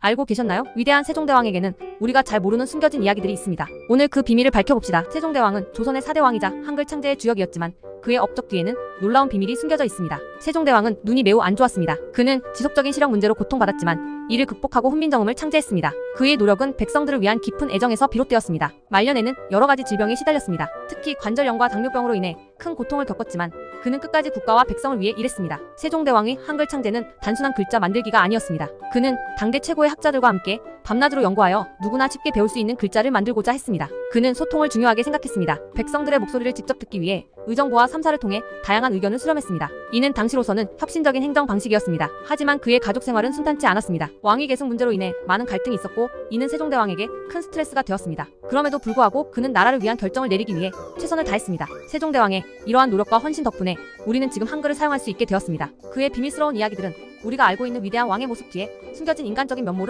알고 계셨나요? 위대한 세종대왕에게는 우리가 잘 모르는 숨겨진 이야기들이 있습니다. 오늘 그 비밀을 밝혀봅시다. 세종대왕은 조선의 4대 왕이자 한글 창제의 주역이었지만 그의 업적 뒤에는 놀라운 비밀이 숨겨져 있습니다. 세종대왕은 눈이 매우 안 좋았습니다. 그는 지속적인 시력 문제로 고통받았지만 이를 극복하고 훈민정음을 창제했습니다. 그의 노력은 백성들을 위한 깊은 애정에서 비롯되었습니다. 말년에는 여러 가지 질병에 시달렸습니다. 특히 관절염과 당뇨병으로 인해 큰 고통을 겪었지만 그는 끝까지 국가와 백성을 위해 일했습니다. 세종대왕의 한글 창제는 단순한 글자 만들기가 아니었습니다. 그는 당대 최고의 학자들과 함께 밤낮으로 연구하여 누구나 쉽게 배울 수 있는 글자를 만들고자 했습니다. 그는 소통을 중요하게 생각했습니다. 백성들의 목소리를 직접 듣기 위해 의정부와 삼사를 통해 다양한 의견을 수렴했습니다. 이는 당시로서는 혁신적인 행정 방식이었습니다. 하지만 그의 가족 생활은 순탄치 않았습니다. 왕위 계승 문제로 인해 많은 갈등이 있었고 이는 세종대왕에게 큰 스트레스가 되었습니다. 그럼에도 불구하고 그는 나라를 위한 결정을 내리기 위해 최선을 다했습니다. 세종대왕의 이러한 노력과 헌신 덕분에 우리는 지금 한글을 사용할 수 있게 되었습니다. 그의 비밀스러운 이야기들은 우리가 알고 있는 위대한 왕의 모습 뒤에 숨겨진 인간적인 면모를